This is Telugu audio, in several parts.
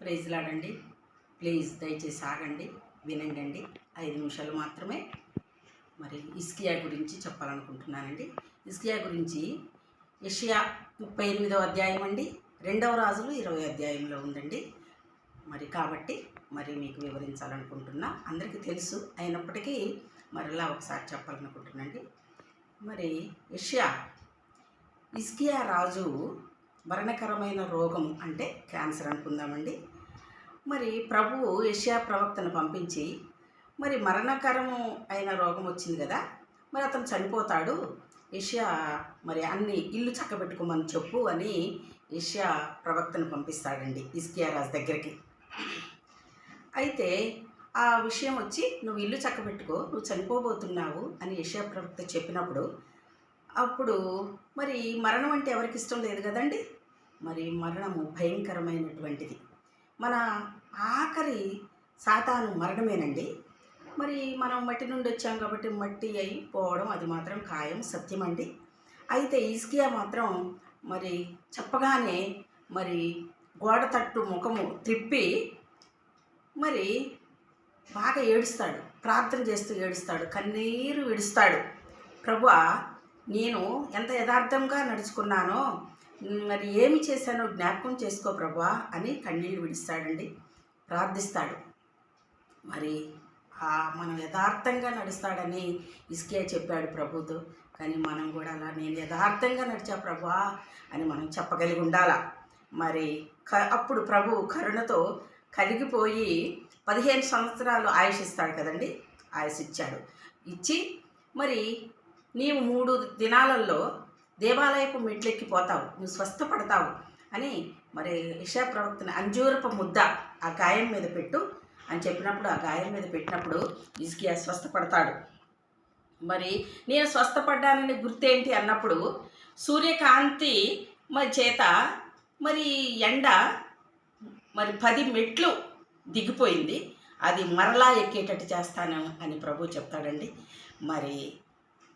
ప్రైజ్లాడండి ప్లీజ్ దయచేసి ఆగండి వినండి ఐదు నిమిషాలు మాత్రమే మరి ఇస్కియా గురించి చెప్పాలనుకుంటున్నానండి. ఇస్కియా గురించి యషియా ముప్పై ఎనిమిదవ అధ్యాయం అండి. రెండవ రాజులు ఇరవై అధ్యాయంలో ఉందండి. మరి కాబట్టి మరి మీకు వివరించాలనుకుంటున్నా. అందరికీ తెలుసు అయినప్పటికీ మరలా ఒకసారి చెప్పాలనుకుంటున్నాండి మరి యషియా ఇస్కియా రాజు మరణకరమైన రోగం అంటే క్యాన్సర్ అనుకుందామండి. మరి ప్రభువు యషియా ప్రవక్తను పంపించి మరి మరణకరము అయిన రోగం వచ్చింది కదా మరి అతను చనిపోతాడు యషియా మరి అన్ని ఇల్లు చక్కబెట్టుకోమని చెప్పు అని యషియా ప్రవక్తను పంపిస్తాడండి ఇస్కియారాజు దగ్గరికి. అయితే ఆ విషయం వచ్చి నువ్వు ఇల్లు చక్కబెట్టుకో నువ్వు చనిపోబోతున్నావు అని యషియా ప్రవక్త చెప్పినప్పుడు అప్పుడు మరి మరణం అంటే ఎవరికి ఇష్టం లేదు కదండి? మరి మరణము భయంకరమైనటువంటిది. మన ఆఖరి సాతాను మరణమేనండి. మరి మనం మట్టి నుండి వచ్చాం కాబట్టి మట్టి అయి పోవడం అది మాత్రం ఖాయం సత్యమండి. అయితే ఇస్కియా మాత్రం మరి చెప్పగానే మరి గోడ తట్టు ముఖము తిప్పి మరి బాగా ఏడుస్తాడు. ప్రార్థన చేస్తూ ఏడుస్తాడు. కన్నీరు విడుస్తాడు. ప్రభువా నేను ఎంత యథార్థంగా నడుచుకున్నానో మరి ఏమి చేశానో జ్ఞాపకం చేసుకో ప్రభా అని కన్నీళ్ళు విడిస్తాడండి. ప్రార్థిస్తాడు. మరి మనం యథార్థంగా నడుస్తాడని ఇస్కే చెప్పాడు ప్రభుతో. కానీ మనం కూడా అలా నేను యథార్థంగా నడిచా ప్రభా అని మనం చెప్పగలిగి ఉండాల? మరి క అప్పుడు ప్రభు కరుణతో కలిగిపోయి పదిహేను సంవత్సరాలు ఆయుష్ ఇస్తాడు కదండి? ఆయుష్ ఇచ్చాడు. ఇచ్చి మరి నీవు మూడు దినాలలో దేవాలయపు మెట్లెక్కిపోతావు నువ్వు స్వస్థపడతావు అని మరి ఇషా ప్రవక్తని అంజూరపు ముద్ద ఆ గాయం మీద పెట్టు అని చెప్పినప్పుడు ఆ గాయం మీద పెట్టినప్పుడు ఇసుకియా స్వస్థపడతాడు. మరి నేను స్వస్థపడ్డానని గుర్తేంటి అన్నప్పుడు సూర్యకాంతి మరి చేత మరి ఎండ మరి పది మెట్లు దిగిపోయింది. అది మరలా ఎక్కేటట్టు చేస్తాను అని ప్రభు చెప్తాడండి. మరి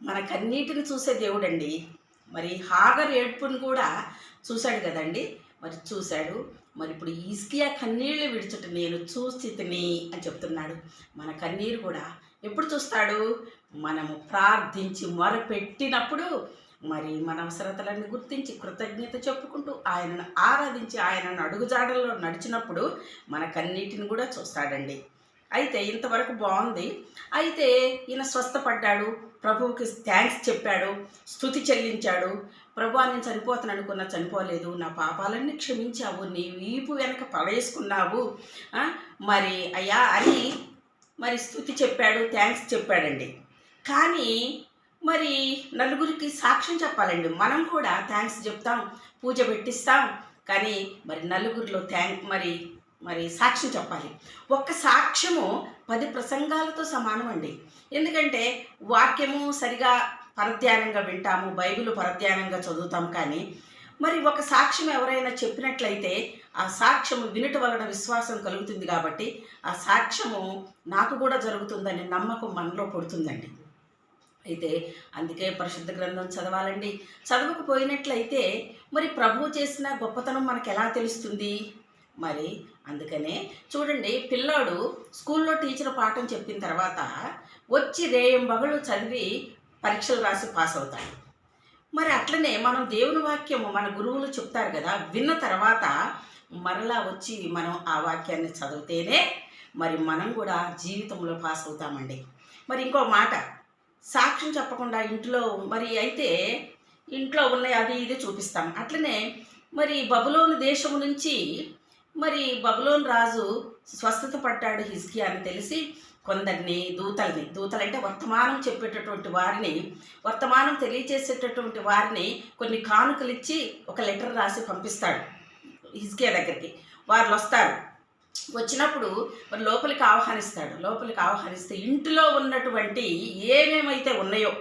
మన కన్నీటిని చూసే దేవుడండి. మరి హాగర్ ఏడ్పును కూడా చూశాడు కదండి. మరి చూశాడు. మరి ఇప్పుడు ఈస్కియా కన్నీళ్ళు విడిచుట నేను చూస్థితిని అని చెప్తున్నాడు. మన కన్నీరు కూడా ఎప్పుడు చూస్తాడు? మనము ప్రార్థించి మొరపెట్టినప్పుడు మరి మన అవసరతలన్నీ గుర్తించి కృతజ్ఞత చెప్పుకుంటూ ఆయనను ఆరాధించి ఆయనను అడుగుజాడల్లో నడిచినప్పుడు మన కన్నీటిని కూడా చూస్తాడండి. అయితే ఇంతవరకు బాగుంది. అయితే ఈయన స్వస్థపడ్డాడు. ప్రభువుకి థ్యాంక్స్ చెప్పాడు. స్థుతి చెల్లించాడు. ప్రభు నేను చనిపోతాను అనుకున్నా చనిపోలేదు. నా పాపాలన్నీ క్షమించావు. నీ వీపు వెనక పడేసుకున్నావు. మరి అయ్యా అని మరి స్థుతి చెప్పాడు. థ్యాంక్స్ చెప్పాడండి. కానీ మరి నలుగురికి సాక్ష్యం చెప్పాలండి. మనం కూడా థ్యాంక్స్ చెప్తాం. పూజ పెట్టిస్తాం. కానీ మరి నలుగురిలో థ్యాంక్ మరి మరి సాక్ష్యం చెప్పాలి. ఒక్క సాక్ష్యము పది ప్రసంగాలతో సమానం అండి ఎందుకంటే వాక్యము సరిగా పరధ్యానంగా వింటాము బైబిల్ పరధ్యానంగా చదువుతాం కానీ మరి ఒక సాక్ష్యం ఎవరైనా చెప్పినట్లయితే ఆ సాక్ష్యము వినుట వలన విశ్వాసం కలుగుతుంది కాబట్టి ఆ సాక్ష్యము నాకు కూడా జరుగుతుందని నమ్మకం మనలో పడుతుందండి. అయితే అందుకే పరిశుద్ధ గ్రంథం చదవాలండి. చదవకపోయినట్లయితే మరి ప్రభువు చేసిన గొప్పతనం మనకు ఎలా తెలుస్తుంది? మరి అందుకనే చూడండి పిల్లాడు స్కూల్లో టీచర్ పాఠం చెప్పిన తర్వాత వచ్చి రేయం బగలు చదివి పరీక్షలు రాసి పాస్ అవుతాడు. మరి అట్లనే మనం దేవుని వాక్యము మన గురువులు చెప్తారు కదా విన్న తర్వాత మరలా వచ్చి మనం ఆ వాక్యాన్ని చదివితేనే మరి మనం కూడా జీవితంలో పాస్ అవుతామండి. మరి ఇంకో మాట సాక్ష్యం చెప్పకుండా ఇంట్లో మరి అయితే ఇంట్లో ఉన్నాయి అది ఇది చూపిస్తాం. అట్లనే మరి బబులోని దేశం నుంచి మరి బబులోన్ రాజు స్వస్థత పడ్డాడు హిజ్కియా అని తెలిసి. కొందరిని దూతల్ని దూతలంటే వర్తమానం చెప్పేటటువంటి వారిని వర్తమానం తెలియచేసేటటువంటి వారిని కొన్ని కానుకలు ఇచ్చి ఒక లెటర్ రాసి పంపిస్తాడు హిజ్కియా దగ్గరికి. వారు వస్తారు. వచ్చినప్పుడు మరి లోపలికి ఆహ్వానిస్తాడు. లోపలికి ఆహ్వానిస్తే ఇంటిలో ఉన్నటువంటి ఏమేమైతే ఉన్నాయో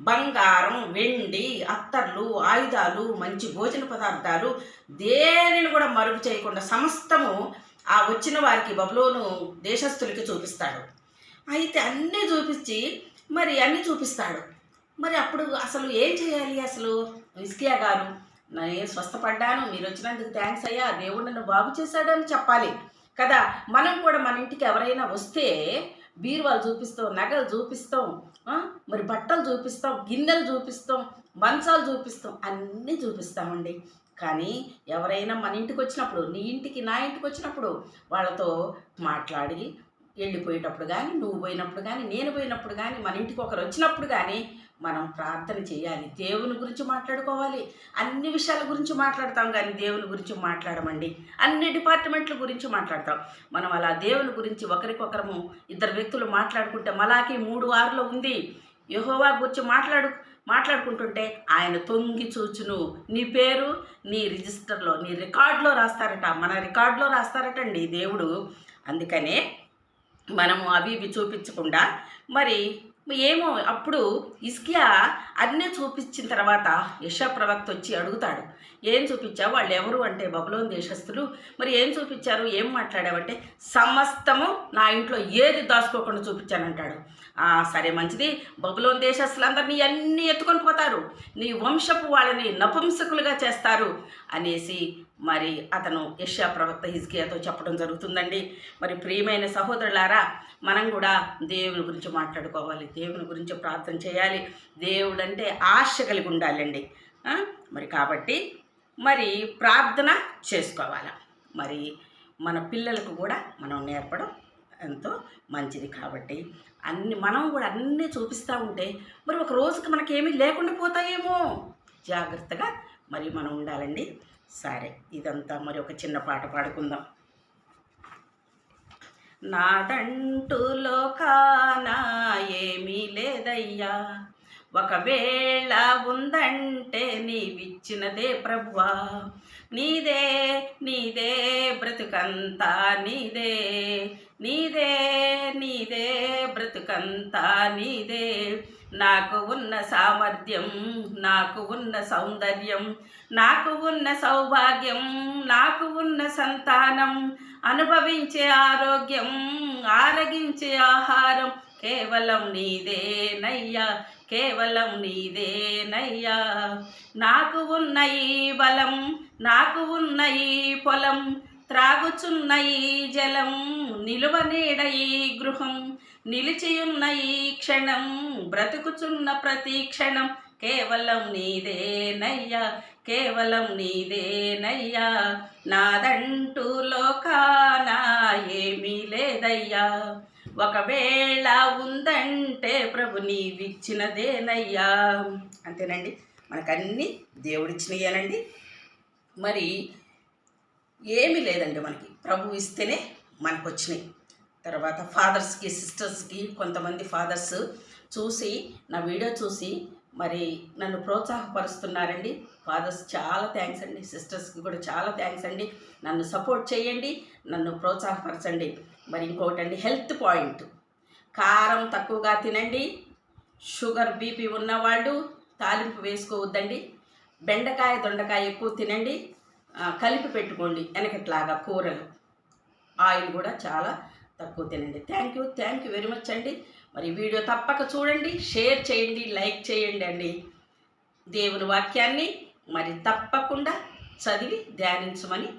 బంగారం వెండి అత్తర్లు ఆయుధాలు మంచి భోజన పదార్థాలు దేనిని కూడా మరుగు చేయకుండా సమస్తము ఆ వచ్చిన వారికి బబులోను దేశస్థులకి చూపిస్తాడు. అయితే అన్నీ చూపించి మరి అన్నీ చూపిస్తాడు. మరి అప్పుడు అసలు ఏం చేయాలి అసలు? ఇస్కియా గారు నేను స్వస్థపడ్డాను మీరు వచ్చినందుకు థ్యాంక్స్ అయ్యా దేవుడు నన్ను బాగు చేశాడని చెప్పాలి కదా. మనం కూడా మన ఇంటికి ఎవరైనా వస్తే బీరువాలు చూపిస్తాం నగలు చూపిస్తాం మరి బట్టలు చూపిస్తాం గిన్నెలు చూపిస్తాం మంచాలు చూపిస్తాం అన్నీ చూపిస్తామండి. కానీ ఎవరైనా మన ఇంటికి వచ్చినప్పుడు నీ ఇంటికి నా ఇంటికి వచ్చినప్పుడు వాళ్ళతో మాట్లాడి వెళ్ళిపోయేటప్పుడు కానీ నువ్వు పోయినప్పుడు కానీ నేను పోయినప్పుడు కానీ మన ఇంటికి ఒకరు వచ్చినప్పుడు కానీ మనం ప్రార్థన చేయాలి. దేవుని గురించి మాట్లాడుకోవాలి. అన్ని విషయాల గురించి మాట్లాడతాం కానీ దేవుని గురించి మాట్లాడమండి. అన్ని డిపార్ట్మెంట్ల గురించి మాట్లాడతాం. మనం అలా దేవుని గురించి ఒకరికొకరము ఇద్దరు వ్యక్తులు మాట్లాడుకుంటే మలాకి మూడు ఆరులో ఉంది. యహోవా గురించి మాట్లాడు మాట్లాడుకుంటుంటే ఆయన తొంగి చూచును. నీ పేరు నీ రిజిస్టర్లో నీ రికార్డులో రాస్తారట. మన రికార్డులో రాస్తారటండి దేవుడు. అందుకనే మనము అవి ఇవి చూపించకుండా మరి ఏమో అప్పుడు ఇస్కియా అన్నీ చూపించిన తర్వాత యశా ప్రవక్త వచ్చి అడుగుతాడు ఏం చూపించావు? వాళ్ళు ఎవరు అంటే బబులోన్ దేశస్తులు మరి ఏం చూపించారు? ఏం మాట్లాడావంటే సమస్తము నా ఇంట్లో ఏది దాచుకోకుండా చూపించానంటాడు. సరే మంచిది. బబులోన్ దేశస్తులందరినీ అన్నీ ఎత్తుకొని పోతారు. నీ వంశపు వాళ్ళని నపుంసకులుగా చేస్తారు. అనేసి మరి అతను యష్యా ప్రవక్త హిజ్కియాతో చెప్పడం జరుగుతుందండి. మరి ప్రియమైన సహోదరులారా మనం కూడా దేవుని గురించి మాట్లాడుకోవాలి దేవుని గురించి ప్రార్థన చేయాలి. దేవుడు అంటే ఆశ కలిగి ఉండాలండి. మరి కాబట్టి మరి ప్రార్థన చేసుకోవాలి? మరి మన పిల్లలకు కూడా మనం నేర్పడం ఎంతో మంచిది కాబట్టి అన్ని మనం కూడా అన్నీ చూపిస్తూ ఉంటే మరి ఒక రోజుకి మనకేమీ లేకుండా పోతాయేమో? జాగ్రత్తగా మరి మనం ఉండాలండి. సరే ఇదంతా మరి ఒక చిన్న పాట పాడుకుందాం. నాదంటూ లోకాన ఏమీ లేదయ్యా. ఒకవేళ ఉందంటే నీవిచ్చినదే ప్రభువా. నీదే నీదే బ్రతుకంతా నీదే. నీదే నీదే బ్రతుకంతా నీదే. నాకు ఉన్న సామర్థ్యం నాకు ఉన్న సౌందర్యం నాకు ఉన్న సౌభాగ్యం నాకు ఉన్న సంతానం అనుభవించే ఆరోగ్యం ఆరగించే ఆహారం కేవలం నీదే నయ్యా కేవలం నీదే నయ్యా నాకు ఉన్న ఈ బలం నాకు ఉన్న ఈ పొలం త్రాగుచున్న ఈ జలం నిలువ నీడ ఈ గృహం నిలిచియున్న ఈ క్షణం బ్రతుకుచున్న ప్రతి క్షణం కేవలం నీదేనయ్యా కేవలం నీదేనయ్యా. నాదంటూ లోకాన ఏమీ లేదయ్యా. ఒకవేళ ఉందంటే ప్రభు నీవిచ్చినదేనయ్యా. అంతేనండి. మనకన్నీ దేవుడిచ్చినయ్యానండి మరి ఏమీ లేదండి మనకి. ప్రభు ఇస్తేనే మనకు వచ్చినాయి తర్వాత ఫాదర్స్కి సిస్టర్స్కి కొంతమంది ఫాదర్స్ చూసి నా వీడియో చూసి మరి నన్ను ప్రోత్సాహపరుస్తున్నారండి. ఫాదర్స్ చాలా థ్యాంక్స్ అండి. సిస్టర్స్కి కూడా చాలా థ్యాంక్స్ అండి. నన్ను సపోర్ట్ చేయండి నన్ను ప్రోత్సాహపరచండి. మరి ఇంకొకటి అండి హెల్త్ పాయింట్. కారం తక్కువగా తినండి షుగర్ బీపీ ఉన్నవాళ్ళు తాలింపు వేసుకోవద్దండి బెండకాయ దొండకాయ ఎక్కువ తినండి కలిపి పెట్టుకోండి వెనకట్లాగా కూరలు. ఆయిల్ కూడా చాలా తక్కువ తినండి. Thank you thank you very much అండి. మరి వీడియో తప్పక చూడండి షేర్ చేయండి లైక్ చేయండి అండి. దేవుని వాక్యాన్ని మరి తప్పకుండా చదివి ధ్యానించమని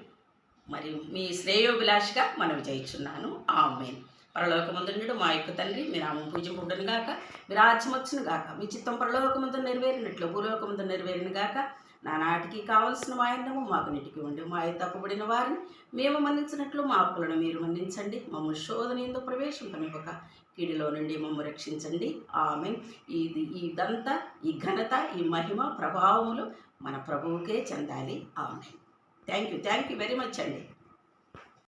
మరి మీ శ్రేయోభిలాషిగా మనం చేయించున్నాను. ఆమెన్ పరలోకమందుండు మా యొక్క తండ్రి మీ నామం పూజింపుడును గాక మీ రాజ్యం వచ్చును గాక మీ చిత్తం పరలోకమందు నెరవేరినట్లు భూలోకమందు నెరవేరిన గాక నా నాటికి కావలసిన వాయనము మాకు నీటికి ఉండి మా తప్పబడిన వారిని మేము మన్నించినట్లు మా అప్పులను మీరు మన్నించండి. మమ్మల్ని శోధన ఎందు ప్రవేశింపనివ్వక కీడిలో నుండి మమ్మ రక్షించండి. ఆమె ఇది ఇదంతా ఈ ఘనత ఈ మహిమ ప్రభావములు మన ప్రభువుకే చెందాలి. ఆమె thank you thank you very much అండి.